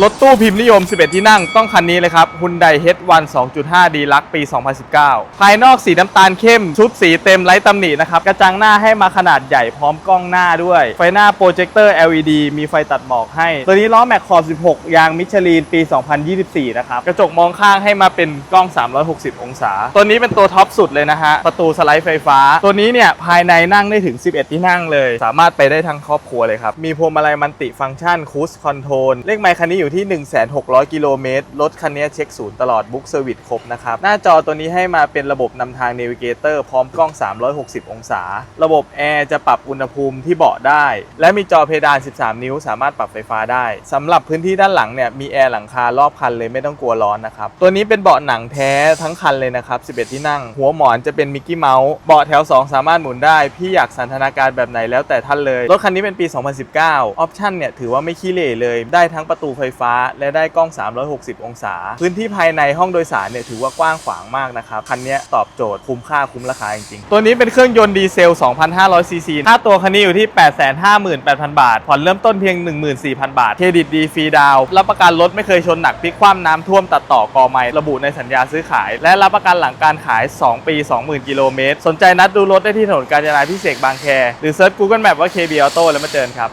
รถตู้พิมพ์นิยม 11 ที่นั่งต้องคันนี้เลยครับ Hyundai H1 2.5 d l u x ปี 2019 ภายนอกสีน้ำตาลเข้ม ชุดสีเต็มไร้ตำหนินะครับ กระจังหน้าให้มาขนาดใหญ่พร้อมกล้องหน้าด้วย ไฟหน้าโปรเจคเตอร์ LED มีไฟตัดหมอกให้ ตัวนี้ล้อแม็กขอบ 16 ยางมิชลินปี 2024 นะครับ กระจกมองข้างให้มาเป็นกล้อง 360 องศา ตัวนี้เป็นตัวท็อปสุดเลยนะฮะ ประตูสไลด์ไฟฟ้า ตัวนี้เนี่ยภายในนั่งได้ถึง 11 ที่นั่งเลย สามารถไปได้ทั้งครอบครัวเลยครับ มีพวงมาลัยมันติฟังก์ชันคูสคอนโทรลเลขไมค์คันนี้อยู่ที่ 1,600 กิโลเมตร รถคันนี้เช็คศูนย์ตลอดบุ๊กเซอร์วิสครบนะครับ หน้าจอตัวนี้ให้มาเป็นระบบนำทาง n น v เกเตอร์พร้อมกล้อง 360 องศา ระบบแอร์จะปรับอุณหภูมิที่เบาะได้ และมีจอเพดาน 13 นิ้ว สามารถปรับไฟฟ้าได้สำหรับพื้นที่ด้านหลังเนี่ยมีแอร์หลังคารอบคันเลยไม่ต้องกลัวร้อนนะครับ ตัวนี้เป็นเบาะหนังแท้ทั้งคันเลยนะครับ 11 ที่นั่ง หัวหมอนจะเป็นมิกกี้เมาส์ เบาะแถว 2 สามารถหมุนได้ พี่อยากสันทนาการแบบไหนแล้วแต่ท่านเลย รถคันนี้เป็นปี 2019 ออปชั่นเนี่ยถือว่าไม่ขี้เหร่เลย ได้ทั้งประตูไฟฟ้า และได้กล้อง 360 องศา พื้นที่ภายในห้องโดยสารเนี่ยถือว่ากว้างขวางมากนะครับ คันนี้ตอบโจทย์คุ้มค่าคุ้มราคาจริงๆ ตัวนี้เป็นเครื่องยนต์ดีเซล 2,500 ซีซีค่าตัวคันนี้อยู่ที่ 858,000 บาท ผ่อนเริ่มต้นเพียง 14,000 บาท เครดิตดีฟรีดาวน์รับประกันรถไม่เคยชนหนักพลิกคว่ำน้ำท่วมตัดต่อกอไม้ระบุในสัญญาซื้อขาย และรับประกันหลังการขาย 2 ปี 20,000 กิโลเมตร สนใจนัดดูรถได้ที่ถนนกาญจนาพิเศษบางแค หรือเซิร์ช Google Map ว่า KB Auto แล้วมาเจอกันครับ